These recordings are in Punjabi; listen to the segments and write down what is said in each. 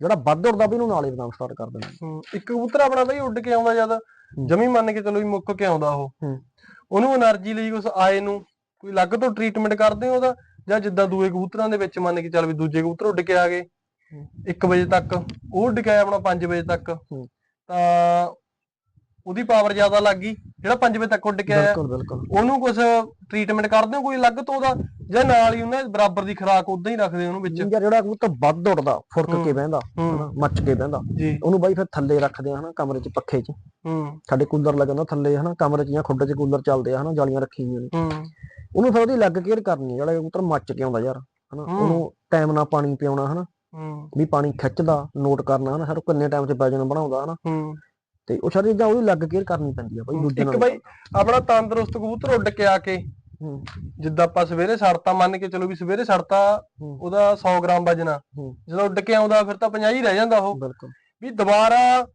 ਜਿਹੜਾ ਵੱਧ ਉੜਦਾ ਵੀ ਇਹਨੂੰ ਨਾਲ ਹੀ ਸਟਾਰਟ ਕਰ ਦੇਣਾ। ਇੱਕ ਕਬੂਤਰ ਆਪਣਾ ਬਈ ਉੱਡ ਕੇ ਆਉਂਦਾ ਜਦ ਜਮੀ ਮੰਨ ਕੇ ਚਲੋ ਵੀ ਮੁੱਕ ਕੇ ਆਉਂਦਾ ਉਹ। ਉਹਨੂੰ એનર્ਜੀ ਲਈ ਉਸ ਆਏ ਨੂੰ ਕੋਈ ਅਲੱਗ ਤੋਂ ਟ੍ਰੀਟਮੈਂਟ ਕਰਦੇ ਹੋ ਉਹਦਾ ਜਾਂ ਜਿੱਦਾਂ ਦੂਏ ਕਬੂਤਰਾਂ ਦੇ ਵਿੱਚ ਮੰਨ ਕੇ ਚੱਲ ਵੀ ਦੂਜੇ ਕਬੂਤਰ ਉੱਡ ਕੇ ਆ ਗਏ 1 ਵਜੇ ਤੱਕ ਉਹ ਉੱਡ ਕੇ ਆਪਣਾ 5 ਵਜੇ ਤੱਕ। ਤਾਂ ਉਹਦੀ ਪਾਵਰ ਜ਼ਿਆਦਾ ਲੱਗ ਗਈ ਜਿਹੜਾ 5 ਵਜੇ ਤੱਕ ਉੱਡ ਕੇ ਆਇਆ। ਬਿਲਕੁਲ ਬਿਲਕੁਲ। ਉਹਨੂੰ ਕੁਝ ਟ੍ਰੀਟਮੈਂਟ ਕਰਦੇ ਹੋ ਕੋਈ ਅਲੱਗ ਤੋਂ ਉਹਦਾ ਜਾਂ ਨਾਲ ਹੀ ਉਹਨਾਂ ਬਰਾਬਰ ਦੀ ਖੁਰਾਕ ਉਦਾਂ ਹੀ ਰੱਖਦੇ ਉਹਨੂੰ ਵਿੱਚ। ਜਾਂ ਜਿਹੜਾ ਕਬੂਤਰ ਵੱਧ ਉੜਦਾ ਫੁਰਕ ਕੇ। ਬਹਿੰਦਾ ਹਨਾ ਮੱਚ ਕੇ ਬਹਿੰਦਾ ਉਹਨੂੰ ਬਾਈ ਫਿਰ ਥੱਲੇ ਰੱਖਦੇ ਹਨਾ ਕਮਰੇ 'ਚ ਪੱਖੇ 'ਚ। ਸਾਡੇ ਕੂਲਰ ਲੱਗਾ ਹੁੰਦਾ ਥੱਲੇ ਹਨਾ ਕਮਰੇ 'ਚ ਜਾਂ ਖੁੱਡੇ 'ਚ ਕੂਲਰ ਚੱਲਦੇ ਹਨਾ ਜਾਲੀਆਂ ਰੱਖੀਆਂ ਹੋਈਆਂ ਨੇ। ਉਹਨੂੰ ਫਿਰ ਉਹਦੀ ਲੱਗ ਕੇਅਰ ਕਰਨੀ ਜਿਹੜਾ ਕਬੂਤਰ ਮੱਚ ਕੇ ਆਉਂਦਾ ਯਾਰ ਹਨਾ। ਉਹਨੂੰ ਟਾਈਮ ਨਾਲ ਪਾਣੀ ਪਿਆਉਣਾ ਹਨਾ। ਵੀ ਪਾਣੀ ਖਿੱਚਦਾ ਨੋਟ ਕਰਨਾ ਹਨਾ ਸਰ ਕਿੰਨੇ ਟਾਈਮ 'ਚ ਵਜਨ ਬਣਾਉਂਦਾ ਹਨਾ। ਤੇ ਉਹ ਸਾਰੀ ਚੀਜ਼ਾਂ ਉਹਦੀ ਲੱਗ ਕੇਅਰ ਕਰਨੀ ਪੈਂਦੀ ਆ ਬਾਈ ਦੂਜੇ ਇੱਕ ਨਾਲ। ਬਾਈ ਆਪਣਾ ਤੰਦਰੁਸਤ ਕਬੂਤਰ ਉੱਡ ਕੇ ਆ ਕੇ ਹੂੰ। ਜਿੱਦਾਂ ਆਪਾਂ ਸਵੇਰੇ ਛੱਡਤਾ ਮੰਨ ਕੇ ਚਲੋ ਵੀ ਸਵੇਰੇ ਹੂੰ। ਉਹਦਾ 100 ਗ੍ਰਾਮ ਵਜਣਾ। ਹੂੰ। ਜਦੋਂ ਉੱਡ ਕੇ ਆਉਂਦਾ ਫਿਰ ਤਾਂ 50 ਹੀ ਰਹਿ ਜਾਂਦਾ ਉਹ। ਬਿਲਕੁਲ। ਵੀ ਦੁਬਾਰਾ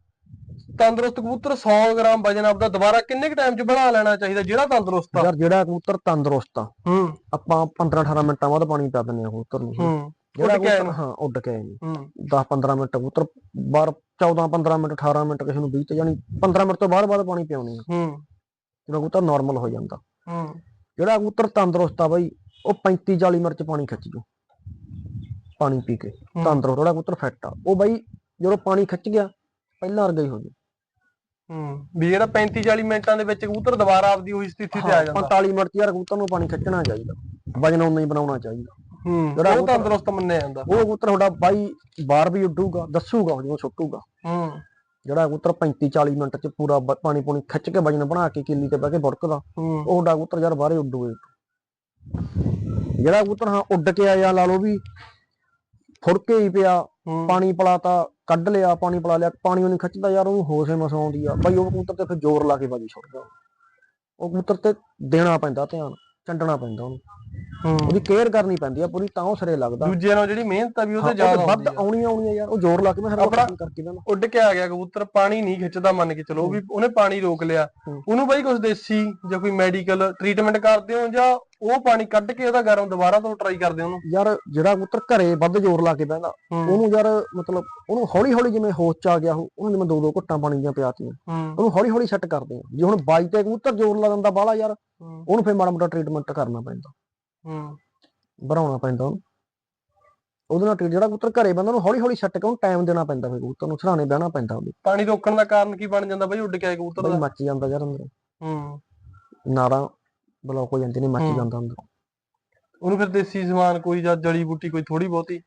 ਤੰਦਰੁਸਤ ਕਬੂਤਰ 100 ਗ੍ਰਾਮ ਵਜਨ ਆਪਦਾ ਦੁਬਾਰਾ ਕਿੰਨੇ ਕ ਟਾਈਮ 'ਚ ਬਣਾ ਲੈਣਾ ਚਾਹੀਦਾ ਜਿਹੜਾ ਤੰਦਰੁਸਤ ਆ? ਯਾਰ ਜਿਹੜਾ ਕਬੂਤਰ ਤੰਦਰੁਸਤ ਆ। ਹੂੰ। ਆਪਾਂ 15 18 ਮਿੰਟਾਂ ਬਾਅਦ ਪਾਣੀ ਪਾ ਦਿੰਦੇ ਆ ਕਬੂਤਰ ਨੂੰ। ਹੂੰ। ਉੱਡ ਕੇ ਆਏ। ਨੂੰ। ਹਾਂ ਉੱਡ ਕੇ ਆਏ ਨੂੰ ਹੂੰ। 10 15 ਮਿੰਟ ਕਬੂਤਰ ਬਾਹਰ 14 15 ਮਿੰਟ 18 ਮਿੰਟ ਕਿਸੇ ਨੂੰ 20 ਤੇ ਯਾਨੀ 15 ਮਿੰਟ ਤੋਂ ਬਾਅਦ ਬਾਅਦ ਪਾਣੀ ਪਿਆਉਣੀ ਆ। ਹੂੰ। ਜਦੋਂ ਕਬੂਤਰ ਨਾਰਮਲ ਹੋ ਜਾਂਦਾ। ਹੂੰ। ਜਿਹੜਾ ਕਬੂਤਰ ਤੰਦਰੁਸਤ ਆ ਬਾਈ ਉਹ 35 40 ਮਿੰਟ ਚ ਪਾਣੀ ਖਿੱਚ ਜੂ। ਪਾਣੀ ਪੀ ਕੇ। ਤੰਦਰੁਸਤ ਜਿਹੜਾ ਕਬੂਤਰ ਫਿੱਟ ਆ। ਉਹ ਬਾਈ ਜਦੋਂ ਪਾਣੀ ਖਿੱਚ ਗਿਆ ਪਹਿਲਾਂ ਵਰਗਾ ਹੀ ਹੋ ਜੂ ਹੂੰ। ਵੀ ਜਿਹੜਾ 35 40 ਮਿੰਟਾਂ ਦੇ ਵਿੱਚ ਕਬੂਤਰ ਦੁਬਾਰਾ ਆਪਦੀ ਉਹੀ ਸਥਿਤੀ ਤੇ ਆ ਜਾਂਦਾ। 45 ਮਿੰਟ ਚ ਯਾਰ ਕਬੂਤਰ ਨੂੰ ਪਾਣੀ ਖਿੱਚਣਾ ਚਾਹੀਦਾ। ਵਜਨ ਉਨਾ ਹੀ ਬਣਾਉਣਾ ਚਾਹੀਦਾ। ਜਿਹੜਾ ਉਹ ਤੰਦਰੁਸਤ ਮੰਨਿਆ ਜਾਂਦਾ। ਉਹ ਕਬੂਤਰ ਤੁਹਾਡਾ ਬਾਈ ਬਾਹਰ ਵੀ ਉੱਡੂਗਾ ਦੱਸੂਗਾ ਉਹ ਜਦੋਂ ਸੁੱਟੂਗਾ। ਹੂੰ। ਜਿਹੜਾ ਕਬੂਤਰ 35 40 ਮਿੰਟ ਚ ਪੂਰਾ ਪਾਣੀ ਪੂਣੀ ਖਿੱਚ ਕੇ ਵਜਨ ਬਣਾ ਕੇ ਕਿੱਲੀ ਤੇ ਬਹਿ ਕੇ ਬੁੜਕਦਾ ਉਹ ਤੁਹਾਡਾ ਕਬੂਤਰ ਯਾਰ ਬਾਹਰੇ ਉੱਡੂਗਾ ਜਿਹੜਾ ਕਬੂਤਰ ਹਾਂ ਉੱਡ ਕੇ ਆਇਆ ਲਾ ਲਓ ਵੀ ਫੁੜ ਕੇ ਹੀ ਪਿਆ ਪਾਣੀ ਪਿਲਾਤਾ ਕੱਢ ਲਿਆ ਪਾਣੀ ਪਿਲਾ ਲਿਆ ਪਾਣੀ ਉਹਨੇ ਖਿੱਚਦਾ ਯਾਰ ਉਹਨੂੰ ਹੋਸ਼ ਹੀ ਮਸਾਂ ਆਉਂਦੀ ਆ। ਬਾਈ ਉਹ ਕਬੂਤਰ ਤੇ ਫਿਰ ਜ਼ੋਰ ਲਾ ਕੇ ਬਾਜੀ ਛੁੱਟਦਾ ਉਹ ਕਬੂਤਰ ਤੇ ਦੇਣਾ ਪੈਂਦਾ ਧਿਆਨ ਚੰਡਣਾ ਪੈਂਦਾ ਉਹਨੂੰ। ਉਹਦੀ ਕੇਅਰ ਕਰਨੀ ਪੈਂਦੀ ਆ ਪੂਰੀ ਤਾਂ ਉਹ ਸਿਰੇ ਲੱਗਦਾ। ਦੂਜਿਆਂ ਨਾਲ ਜਿਹੜੀ ਮਿਹਨਤ ਆ ਵੀ ਉਹ ਜ਼ਿਆਦਾ ਤੇ ਵੱਧ ਆਉਂਦੀ ਆ। ਆਉਣੀ ਆਉਣੀ ਆ ਯਾਰ ਉਹ ਜ਼ੋਰ ਲਾ ਕੇ ਮੈਂ ਹਰ ਵਾਰ ਕਰਕੇ ਦੇਣਾ ਉੱਡ ਕੇ ਆ ਗਿਆ ਕਬੂਤਰ ਪਾਣੀ ਨਹੀਂ ਖਿੱਚਦਾ ਮੰਨ ਕੇ ਚਲੋ ਉਹ ਵੀ ਉਹਨੇ ਪਾਣੀ ਰੋਕ ਲਿਆ। ਉਹਨੂੰ ਬਾਈ ਕੁਝ ਦੇਸੀ ਜਾਂ ਕੋਈ ਮੈਡੀਕਲ ਟ੍ਰੀਟਮੈਂਟ ਕਰਦੇ ਹੋ ਜਾਂ ਉਹ ਪਾਣੀ ਕੱਢ ਕੇ ਉਹਦਾ ਗਰਮ ਦੁਬਾਰਾ ਤੋਂ ਟਰਾਈ ਕਰਦੇ ਉਹਨੂੰ? ਯਾਰ ਜਿਹੜਾ ਕਬੂਤਰ ਘਰੇ ਵੱਧ ਜ਼ੋਰ ਲਾ ਕੇ ਬਹਿੰਦਾ ਹੂੰ। ਉਹਨੂੰ ਯਾਰ ਮਤਲਬ ਉਹਨੂੰ ਹੌਲੀ ਹੌਲੀ ਜਿਵੇਂ ਹੋਸ਼ ਚ ਆ ਗਿਆ ਉਹ ਉਹਨੂੰ ਜਿਵੇਂ ਦੋ ਦੋ ਘੁੱਟਾਂ ਪਾਣੀ ਦੀਆਂ ਪਿਆਤੀਆਂ ਉਹਨੂੰ ਹੌਲੀ ਹੌਲੀ ਸੈੱਟ ਕਰਦੇ ਆ। ਜੇ ਹੁਣ ਬਾਈ ਤੇ ਕਬੂਤਰ ਜ਼ੋਰ ਲਾ ਦਿੰਦਾ ਬਾਹਲਾ ਯਾਰ ਉਹਨੂੰ ਫਿਰ ਮਾੜਾ ਮੋਟਾ ਟ੍ਰੀਟਮੈਂਟ ਕਰਨਾ ਪੈਂਦਾ। ਹੂੰ। ਬਣਾਉਣਾ ਪੈਂਦਾ ਉਹਨੂੰ। ਉਹਦੇ ਨਾਲ ਜਿਹੜਾ ਕਬੂਤਰ ਘਰੇ ਬੰਦਾ ਉਹਨੂੰ ਹੌਲੀ ਹੌਲੀ ਸੈੱਟ ਕੇ ਉਹਨੂੰ ਟਾਈਮ ਦੇਣਾ ਪੈਂਦਾ ਫਿਰ ਕਬੂਤਰ ਨੂੰ ਸਰਾਣੇ ਬਹਿਣਾ ਪੈਂਦਾ ਉਹਦੇ ਪਾਣੀ ਰੋਕਣ ਦਾ ਕਾਰਨ ਕੀ ਬਣ ਜਾਂਦਾ ਬਾਈ ਉੱਡ ਕੇ ਆਏ ਕਬੂਤਰ ਦਾ? ਮੱਚ ਜਾਂਦਾ ਯਾਰ ਅੰਦਰ। ਹੂੰ। ਨਾੜਾਂ ਬਲੌਕ ਹੋ ਜਾਂਦੀ ਨੇ ਮੱਚ। ਜਾਂਦਾ ਅੰਦਰ। ਉਹਨੂੰ ਫਿਰ ਦੇਸੀ ਸਮਾਨ ਕੋਈ ਜਾਂ ਜੜੀ ਬੂਟੀ ਕੋਈ ਥੋੜੀ ਬਹੁਤੀ?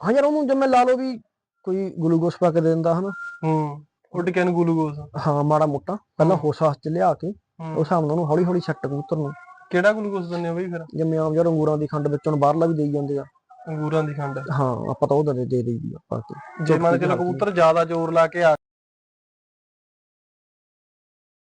ਹਾਂ ਯਾਰ ਉਹਨੂੰ ਜਿਵੇਂ ਲਾ ਲਓ ਵੀ ਕੋਈ ਗਲੂਕੋਸ ਪਾ ਕੇ ਦੇ ਦਿੰਦਾ ਹਨਾ। ਹੂੰ। ਉੱਡ ਕੇ ਨੂੰ ਗਲੂਕੋਸ ਹਾਂ ਮਾੜਾ ਮੋਟਾ। ਪਹਿਲਾਂ ਹੂੰ। ਹੋਸਾਸ ਚ ਲਿਆ ਕੇ ਉਸ ਹਿਸਾਬ ਨਾਲ ਉਹਨੂੰ ਹੌਲੀ ਹੌਲੀ ਸੈੱਟ ਕਬੂਤਰ ਨੂੰ। ਕਿਹੜਾ ਗਲੂਕੋਸ ਦਿੰਦੇ ਹੋ ਬਾਈ ਫਿਰ? ਜਿਵੇਂ ਆਮ ਯਾਰ ਅੰਗੂਰਾਂ ਦੀ ਖੰਡ ਵਿੱਚੋਂ ਬਾਹਰਲਾ ਵੀ ਦੇਈ ਜਾਂਦੇ ਆ। ਅੰਗੂਰਾਂ ਦੀ ਖੰਡ। ਹਾਂ ਆਪਾਂ ਤਾਂ ਉਹ ਦੇ ਦੇ ਦੇਈਦੀ ਆ ਪਾ ਕੇ ਜੇ ਮੰਨ ਕੇ ਚੁਟਕੀ ਕਬੂਤਰ ਜ਼ਿਆਦਾ ਜ਼ੋਰ ਲਾ ਕੇ ਆ